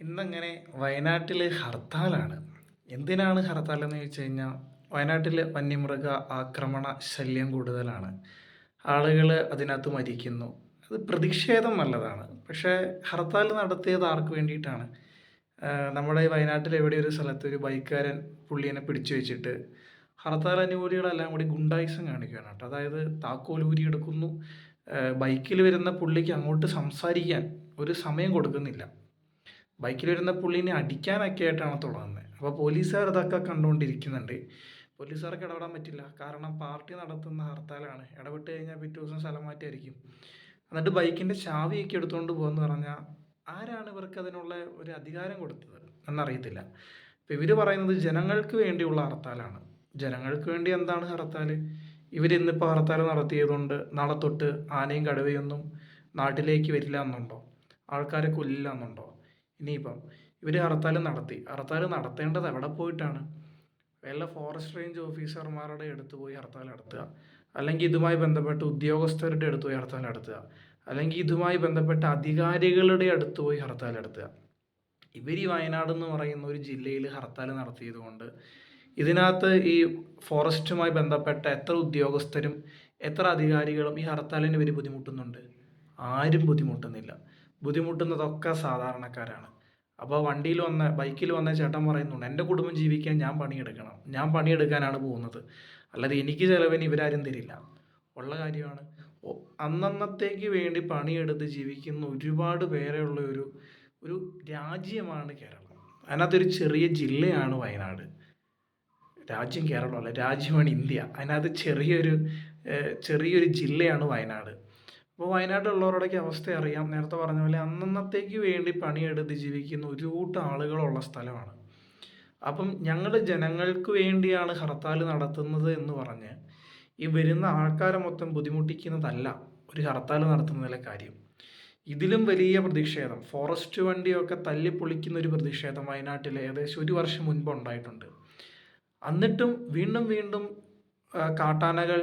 ഇന്നങ്ങനെ വയനാട്ടിൽ ഹർത്താലാണ്? എന്തിനാണ് ഹർത്താൽ എന്ന് ചോദിച്ചു കഴിഞ്ഞാൽ വയനാട്ടിൽ വന്യമൃഗ ആക്രമണ ശല്യം കൂടുതലാണ്. ആളുകൾ അതിനകത്ത് മരിക്കുന്നു. അത് പ്രതിഷേധം നല്ലതാണ്. പക്ഷേ ഹർത്താൽ നടത്തിയത് ആർക്ക് വേണ്ടിയിട്ടാണ്? നമ്മുടെ വയനാട്ടിൽ എവിടെ ഒരു സ്ഥലത്ത് ഒരു ബൈക്കുകാരൻ പുള്ളിയെ പിടിച്ചു വെച്ചിട്ട് ഹർത്താൽ അനുകൂലികളെല്ലാം കൂടി ഗുണ്ടായിസം കാണിക്കുകയാണ് കേട്ടോ. അതായത് താക്കോൽ ഊരി എടുക്കുന്നു ബൈക്കിൽ വരുന്ന പുള്ളിക്ക് അങ്ങോട്ട് സംസാരിക്കാൻ ഒരു സമയം കൊടുക്കുന്നില്ല. ബൈക്കിൽ വരുന്ന പുള്ളിനെ അടിക്കാനൊക്കെ ആയിട്ടാണ് തുടങ്ങുന്നത് അപ്പോൾ പോലീസുകാർ ഇതൊക്കെ കണ്ടുകൊണ്ടിരിക്കുന്നുണ്ട്. പോലീസുകാർക്ക് ഇടപെടാൻ പറ്റില്ല. കാരണം പാർട്ടി നടത്തുന്ന ഹർത്താലാണ്. ഇടപെട്ട് കഴിഞ്ഞാൽ പിറ്റേ ദിവസം സ്ഥലം മാറ്റിയായിരിക്കും. എന്നിട്ട് ബൈക്കിന്റെ ചാവിയൊക്കെ എടുത്തുകൊണ്ട് പോകുമെന്ന് പറഞ്ഞാൽ ആരാണ് ഇവർക്ക് അതിനുള്ള ഒരു അധികാരം കൊടുത്തത് എന്നറിയത്തില്ല. ഇപ്പം ഇവർ പറയുന്നത് ജനങ്ങൾക്ക് വേണ്ടിയുള്ള ഹർത്താലാണ്. ജനങ്ങൾക്ക് വേണ്ടി എന്താണ് ഹർത്താൽ? ഇവരിന്നിപ്പോൾ ഹർത്താൽ നടത്തിയതുകൊണ്ട് നാളെ തൊട്ട് ആനയും കടുവയൊന്നും നാട്ടിലേക്ക് വരില്ല എന്നുണ്ടോ? ആൾക്കാരെ കൊല്ലില്ല എന്നുണ്ടോ? ഇനിയിപ്പം ഇവർ ഹർത്താൽ നടത്തി. ഹർത്താൽ നടത്തേണ്ടത് എവിടെ പോയിട്ടാണ്? വല്ല ഫോറസ്റ്റ് റേഞ്ച് ഓഫീസർമാരുടെ അടുത്ത് പോയി ഹർത്താൽ നടത്തുക. അല്ലെങ്കിൽ ഇതുമായി ബന്ധപ്പെട്ട ഉദ്യോഗസ്ഥരുടെ അടുത്ത് പോയി ഹർത്താൽ നടത്തുക. അല്ലെങ്കിൽ ഇതുമായി ബന്ധപ്പെട്ട അധികാരികളുടെ അടുത്ത് പോയി ഹർത്താൽ നടത്തുക. ഇവർ ഈ വയനാട് എന്ന് പറയുന്ന ഒരു ജില്ലയിൽ ഹർത്താൽ നടത്തിയതുകൊണ്ട് ഇതിനകത്ത് ഈ ഫോറസ്റ്റുമായി ബന്ധപ്പെട്ട എത്ര ഉദ്യോഗസ്ഥരും എത്ര അധികാരികളും ഈ ഹർത്താലിന് ഇവർ ബുദ്ധിമുട്ടുന്നുണ്ട്? ആരും ബുദ്ധിമുട്ടുന്നില്ല. ബുദ്ധിമുട്ടുന്നതൊക്കെ സാധാരണക്കാരാണ്. അപ്പോൾ വണ്ടിയിൽ വന്ന ബൈക്കിൽ വന്ന ചേട്ടൻ പറയുന്നുണ്ട് എന്റെ കുടുംബം ജീവിക്കാൻ ഞാൻ പണിയെടുക്കണം. ഞാൻ പണിയെടുക്കാനാണ് പോകുന്നത്. അല്ലാതെ എനിക്ക് ചിലവിന് ഇവരാരും തരില്ല. ഉള്ള കാര്യമാണ്. അന്നന്നത്തേക്ക് വേണ്ടി പണിയെടുത്ത് ജീവിക്കുന്ന ഒരുപാട് പേരെയുള്ള ഒരു ഒരു രാജ്യമാണ് കേരളം. അതിനകത്തൊരു ചെറിയ ജില്ലയാണ് വയനാട്. രാജ്യം കേരളമല്ല രാജ്യമാണ് ഇന്ത്യ. അതിനകത്ത് ചെറിയൊരു ചെറിയൊരു ജില്ലയാണ് വയനാട്. അപ്പോൾ വയനാട്ടിലുള്ളവരുടെയൊക്കെ അവസ്ഥ അറിയാം നേരത്തെ പറഞ്ഞ പോലെ അന്നന്നത്തേക്ക് വേണ്ടി പണിയെടുത്ത് ജീവിക്കുന്ന ഒരു കൂട്ടം ആളുകളുള്ള സ്ഥലമാണ്. അപ്പം ഞങ്ങളുടെ ജനങ്ങൾക്ക് വേണ്ടിയാണ് ഹർത്താൽ നടത്തുന്നത് എന്ന് പറഞ്ഞ് ഈ വരുന്ന ആൾക്കാരെ മൊത്തം ബുദ്ധിമുട്ടിക്കുന്നതല്ല ഒരു ഹർത്താൽ നടത്തുന്നതിലെ കാര്യം. ഇതിലും വലിയ പ്രതിഷേധം. ഫോറസ്റ്റ് വണ്ടിയൊക്കെ തല്ലിപ്പൊളിക്കുന്ന ഒരു പ്രതിഷേധം വയനാട്ടിൽ ഏകദേശം ഒരു വർഷം മുൻപ് ഉണ്ടായിട്ടുണ്ട്. എന്നിട്ടും വീണ്ടും വീണ്ടും കാട്ടാനകൾ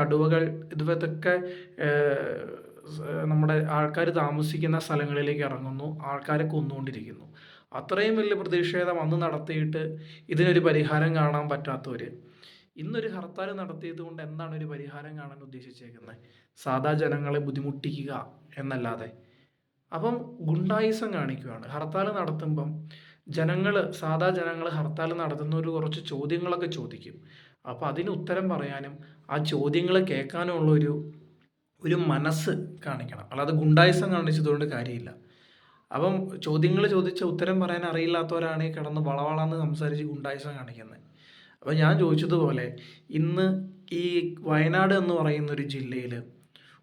കടുവകൾ ഇതൊക്കെ നമ്മുടെ ആൾക്കാർ താമസിക്കുന്ന സ്ഥലങ്ങളിലേക്ക് ഇറങ്ങുന്നു ആൾക്കാരെ കൊന്നുകൊണ്ടിരിക്കുന്നു. അത്രയും വലിയ പ്രതിഷേധം അന്ന് നടത്തിയിട്ട് ഇതിനൊരു പരിഹാരം കാണാൻ പറ്റാത്തവർ ഇന്നൊരു ഹർത്താൽ നടത്തിയത് കൊണ്ട് എന്താണ് ഒരു പരിഹാരം കാണാൻ ഉദ്ദേശിച്ചേക്കുന്നത് സാധാ ജനങ്ങളെ ബുദ്ധിമുട്ടിക്കുക എന്നല്ലാതെ. അപ്പം ഗുണ്ടായുസം കാണിക്കുകയാണ് ഹർത്താൽ നടത്തുമ്പം ജനങ്ങൾ സാധാ ജനങ്ങൾ ഹർത്താൽ നടത്തുന്നവർ കുറച്ച് ചോദ്യങ്ങളൊക്കെ ചോദിക്കും. അപ്പോൾ അതിന് ഉത്തരം പറയാനും ആ ചോദ്യങ്ങൾ കേൾക്കാനുമുള്ള ഒരു ഒരു മനസ്സ് കാണിക്കണം. അല്ലാതെ ഗുണ്ടായിസം കാണിച്ചതുകൊണ്ട് കാര്യമില്ല. അപ്പം ചോദ്യങ്ങൾ ചോദിച്ച ഉത്തരം പറയാൻ അറിയില്ലാത്തവരാണ് ഈ കിടന്ന് വളവളാന്ന് സംസാരിച്ച് ഗുണ്ടായിസം കാണിക്കുന്നത് അപ്പം ഞാൻ ചോദിച്ചതുപോലെ ഇന്ന് ഈ വയനാട് എന്ന് പറയുന്ന ഒരു ജില്ലയിൽ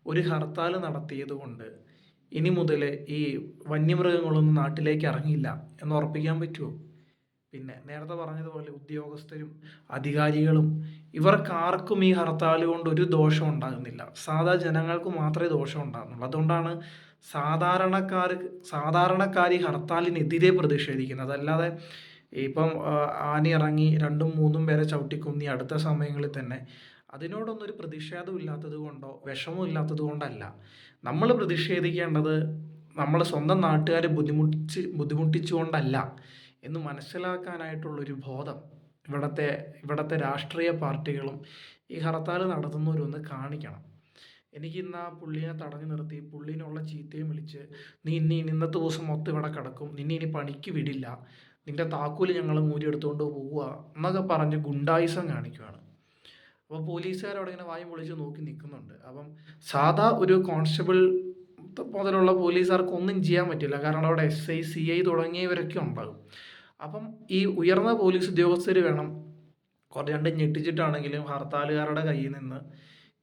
ഒരു ഹർത്താൽ നടത്തിയത് കൊണ്ട് ഇനി മുതൽ ഈ വന്യമൃഗങ്ങളൊന്നും നാട്ടിലേക്ക് ഇറങ്ങില്ല എന്ന് ഉറപ്പിക്കാൻ പറ്റുമോ പിന്നെ നേരത്തെ പറഞ്ഞതുപോലെ ഉദ്യോഗസ്ഥരും അധികാരികളും ഇവർക്കാർക്കും ഈ ഹർത്താൽ കൊണ്ട് ഒരു ദോഷം ഉണ്ടാകുന്നില്ല. സാധാ ജനങ്ങൾക്ക് മാത്രമേ ദോഷം ഉണ്ടാകുന്നുള്ളൂ. അതുകൊണ്ടാണ് സാധാരണക്കാർ സാധാരണക്കാർ ഈ ഹർത്താലിനെതിരെ പ്രതിഷേധിക്കുന്നത്. അല്ലാതെ ഇപ്പം ആന ഇറങ്ങി രണ്ടും മൂന്നും പേരെ ചവിട്ടിക്കുന്നി അടുത്ത സമയങ്ങളിൽ തന്നെ അതിനോടൊന്നും ഒരു പ്രതിഷേധം ഇല്ലാത്തത് കൊണ്ടോ വിഷമം ഇല്ലാത്തത് കൊണ്ടല്ല. നമ്മൾ പ്രതിഷേധിക്കേണ്ടത് നമ്മളെ സ്വന്തം നാട്ടുകാരെ ബുദ്ധിമുട്ടിച്ച് ബുദ്ധിമുട്ടിച്ചുകൊണ്ടല്ല എന്ന് മനസ്സിലാക്കാനായിട്ടുള്ളൊരു ബോധം ഇവിടുത്തെ ഇവിടുത്തെ രാഷ്ട്രീയ പാർട്ടികളും ഈ ഹർത്താൽ നടത്തുന്നവരൊന്ന് കാണിക്കണം. എനിക്ക് ഇന്ന് ആ പുള്ളിയെ തടഞ്ഞു നിർത്തി പുള്ളിനുള്ള ചീത്തയും വിളിച്ച് നീ ഇനി ഇന്നത്തെ ദിവസം മൊത്തം ഇവിടെ കിടക്കും നിന്നെ ഇനി പണിക്ക് വിടില്ല നിന്റെ താക്കോൽ ഞങ്ങൾ മൂരി എടുത്തുകൊണ്ട് പോവുക എന്നൊക്കെ പറഞ്ഞ് ഗുണ്ടായുസം കാണിക്കുകയാണ് അപ്പോൾ പോലീസുകാർ അവിടെ ഇങ്ങനെ വായും പൊളിച്ച് നോക്കി നിൽക്കുന്നുണ്ട് അപ്പം സാധാ ഒരു കോൺസ്റ്റബിൾ മുതലുള്ള പോലീസുകാർക്ക് ഒന്നും ചെയ്യാൻ പറ്റില്ല. കാരണം അവിടെ എസ് ഐ സി ഐ തുടങ്ങിയവരൊക്കെ ഉണ്ടാകും. അപ്പം ഈ ഉയർന്ന പോലീസ് ഉദ്യോഗസ്ഥർ വേണം. കുറേ രണ്ട് ഞെട്ടിച്ചിട്ടാണെങ്കിലും ഹർത്താലുകാരുടെ കയ്യിൽ നിന്ന്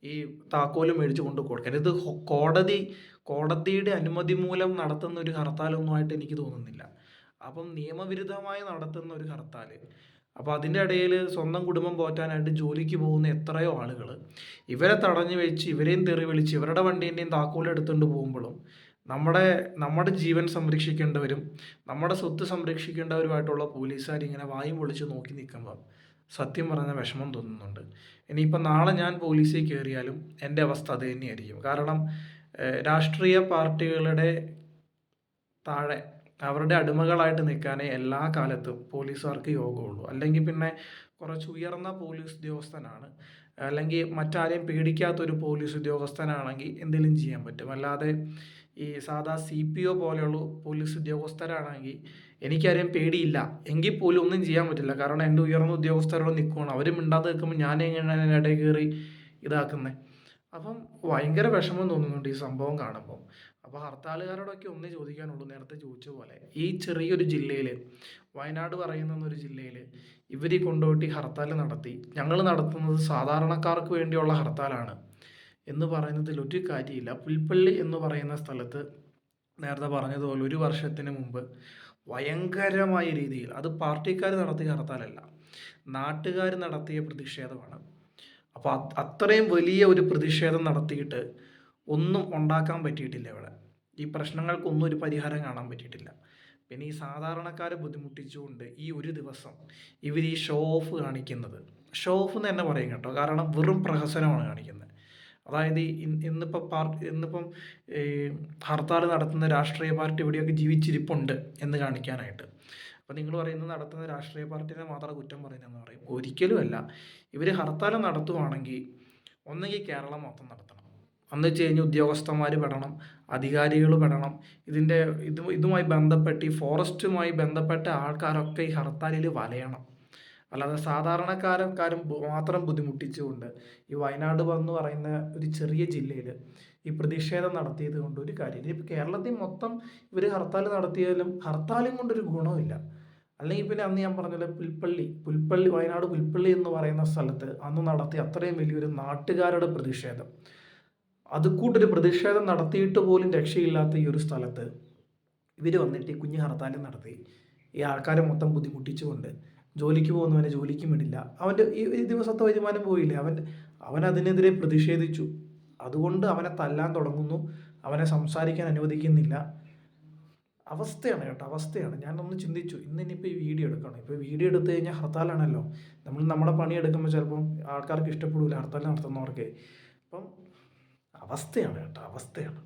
ഈ താക്കോൽ മേടിച്ച് കൊണ്ട് കൊടുക്കാൻ. ഇത് കോടതി കോടതിയുടെ അനുമതി മൂലം നടത്തുന്ന ഒരു ഹർത്താലൊന്നുമായിട്ട് എനിക്ക് തോന്നുന്നില്ല. അപ്പം നിയമവിരുദ്ധമായി നടത്തുന്ന ഒരു ഹർത്താൽ അപ്പോൾ അതിന്റെ ഇടയിൽ സ്വന്തം കുടുംബം പോറ്റാനായിട്ട് ജോലിക്ക് പോകുന്ന എത്രയോ ആളുകൾ ഇവരെ തടഞ്ഞു വെച്ച് ഇവരെയും തെറി വിളിച്ച് ഇവരുടെ വണ്ടീന്റെയും താക്കോലെടുത്തുകൊണ്ട് പോകുമ്പോഴും നമ്മുടെ നമ്മുടെ ജീവൻ സംരക്ഷിക്കേണ്ടവരും നമ്മുടെ സ്വത്ത് സംരക്ഷിക്കേണ്ടവരുമായിട്ടുള്ള പോലീസുകാർ ഇങ്ങനെ വായും പൊളിച്ച് നോക്കി നിൽക്കുമ്പോൾ സത്യം പറഞ്ഞ വിഷമം തോന്നുന്നുണ്ട്. ഇനിയിപ്പോൾ നാളെ ഞാൻ പോലീസിൽ കയറിയാലും എന്റെ അവസ്ഥ അത് തന്നെയായിരിക്കും. കാരണം രാഷ്ട്രീയ പാർട്ടികളുടെ താഴെ അവരുടെ അടിമകളായിട്ട് നിൽക്കാനേ എല്ലാ കാലത്തും പോലീസുകാർക്ക് യോഗമുള്ളൂ. അല്ലെങ്കിൽ പിന്നെ കുറച്ച് ഉയർന്ന പോലീസ് ഉദ്യോഗസ്ഥനാണ്. അല്ലെങ്കിൽ മറ്റാരെയും പേടിക്കാത്തൊരു പോലീസ് ഉദ്യോഗസ്ഥനാണെങ്കിൽ എന്തെങ്കിലും ചെയ്യാൻ പറ്റും. അല്ലാതെ ഈ സാധാ സി പി ഒ പോലെയുള്ള പോലീസ് ഉദ്യോഗസ്ഥരാണെങ്കിൽ എനിക്കാരെയും പേടിയില്ല. എങ്കിൽ പോലും ഒന്നും ചെയ്യാൻ പറ്റില്ല. കാരണം എന്റെ ഉയർന്ന ഉദ്യോഗസ്ഥരോട് നിൽക്കുകയാണ്. അവർ മിണ്ടാതെ നിൽക്കുമ്പോൾ ഞാൻ എങ്ങനെയാണ് ഇടയിൽ കയറി ഇതാക്കുന്നത്? അപ്പം ഭയങ്കര വിഷമം തോന്നുന്നുണ്ട് ഈ സംഭവം കാണുമ്പോൾ അപ്പോൾ ഹർത്താലുകാരോടൊക്കെ ഒന്നേ ചോദിക്കാനുള്ളൂ നേരത്തെ ചോദിച്ച പോലെ. ഈ ചെറിയൊരു ജില്ലയിൽ വയനാട് പറയുന്ന ഒരു ജില്ലയിൽ ഇവർ കൊണ്ടുപോയിട്ട് ഹർത്താൽ നടത്തി. ഞങ്ങൾ നടത്തുന്നത് സാധാരണക്കാർക്ക് വേണ്ടിയുള്ള ഹർത്താലാണ്. എന്ന് പറയുന്നതിൽ ഒരു കാര്യമില്ല. പുൽപ്പള്ളി എന്ന് പറയുന്ന സ്ഥലത്ത് നേരത്തെ പറഞ്ഞതുപോലെ ഒരു വർഷത്തിന് മുമ്പ് ഭയങ്കരമായ രീതിയിൽ അത് പാർട്ടിക്കാർ നടത്തിയ ഹർത്താലല്ല നാട്ടുകാർ നടത്തിയ പ്രതിഷേധമാണ്. അപ്പോൾ അത്രയും വലിയ ഒരു പ്രതിഷേധം നടത്തിയിട്ട് ഒന്നും ഉണ്ടാക്കാൻ പറ്റിയിട്ടില്ല ഇവിടെ. ഈ പ്രശ്നങ്ങൾക്കൊന്നും ഒരു പരിഹാരം കാണാൻ പറ്റിയിട്ടില്ല. പിന്നെ ഈ സാധാരണക്കാരെ ബുദ്ധിമുട്ടിച്ചുകൊണ്ട് ഈ ഒരു ദിവസം ഇവർ ഈ ഷോ ഓഫ് കാണിക്കുന്നത്. ഷോ ഓഫ് എന്ന് തന്നെ പറയും കേട്ടോ. കാരണം വെറും പ്രഹസനമാണ് കാണിക്കുന്നത്. അതായത് ഇന്നിപ്പോൾ പാർട്ടി ഇന്നിപ്പം ഹർത്താൽ നടത്തുന്ന രാഷ്ട്രീയ പാർട്ടി ഇവിടെയൊക്കെ ജീവിച്ചിരിപ്പുണ്ട് എന്ന് കാണിക്കാനായിട്ട്. അപ്പോൾ നിങ്ങൾ പറയുന്നത് നടത്തുന്ന രാഷ്ട്രീയ പാർട്ടിനെ മാത്രം കുറ്റം പറയുന്നതെന്ന് പറയും. ഒരിക്കലുമല്ല. ഇവർ ഹർത്താൽ നടത്തുവാണെങ്കിൽ ഒന്നെങ്കിൽ കേരളം മൊത്തം നടത്തണം. അന്ന് വെച്ച് കഴിഞ്ഞ് ഉദ്യോഗസ്ഥന്മാർ പെടണം അധികാരികൾ പെടണം. ഇതിന്റെ ഇത് ഇതുമായി ബന്ധപ്പെട്ട് ഈ ഫോറസ്റ്റുമായി ബന്ധപ്പെട്ട ആൾക്കാരൊക്കെ ഈ ഹർത്താലിൽ വലയണം. അല്ലാതെ സാധാരണക്കാരക്കാരും മാത്രം ബുദ്ധിമുട്ടിച്ചുകൊണ്ട് ഈ വയനാട് എന്ന് പറയുന്ന ഒരു ചെറിയ ജില്ലയിൽ ഈ പ്രതിഷേധം നടത്തിയത് കൊണ്ട് ഒരു കാര്യമില്ല. ഇപ്പോൾ കേരളത്തിൽ മൊത്തം ഇവർ ഹർത്താൽ നടത്തിയാലും ഹർത്താലും കൊണ്ടൊരു ഗുണമില്ല അല്ലെങ്കിൽ പിന്നെ അന്ന് ഞാൻ പറഞ്ഞല്ലോ പുൽപ്പള്ളി പുൽപ്പള്ളി വയനാട് പുൽപ്പള്ളി എന്ന് പറയുന്ന സ്ഥലത്ത് അന്ന് നടത്തിയ അത്രയും വലിയൊരു നാട്ടുകാരുടെ പ്രതിഷേധം. അത് കൂട്ടൊരു പ്രതിഷേധം നടത്തിയിട്ട് പോലും രക്ഷയില്ലാത്ത ഈ ഒരു സ്ഥലത്ത് ഇവർ വന്നിട്ട് ഈ കുഞ്ഞു ഹർത്താലും നടത്തി. ഈ ആൾക്കാരെ മൊത്തം ബുദ്ധിമുട്ടിച്ചുകൊണ്ട് ജോലിക്ക് പോകുന്നവനെ ജോലിക്കും വിടില്ല. അവന്റെ ഈ ദിവസത്തെ വരുമാനം പോയില്ലേ? അവൻ അവൻ അതിനെതിരെ പ്രതിഷേധിച്ചു. അതുകൊണ്ട് അവനെ തല്ലാൻ തുടങ്ങുന്നു. അവനെ സംസാരിക്കാൻ അനുവദിക്കുന്നില്ല. അവസ്ഥയാണ് കേട്ടോ അവസ്ഥയാണ്. ഞാനൊന്ന് ചിന്തിച്ചു ഇന്ന് ഇനിയിപ്പോൾ ഈ വീഡിയോ എടുക്കണം? ഇപ്പോൾ വീഡിയോ എടുത്തു കഴിഞ്ഞാൽ ഹർത്താലാണല്ലോ. നമ്മൾ നമ്മുടെ പണി എടുക്കുമ്പോൾ ചിലപ്പം ആൾക്കാർക്ക് ഇഷ്ടപ്പെടില്ല ഹർത്താൽ നടത്തുന്നവർക്ക്. അപ്പം അവസ്ഥയാണ് കേട്ടോ അവസ്ഥയാണ്.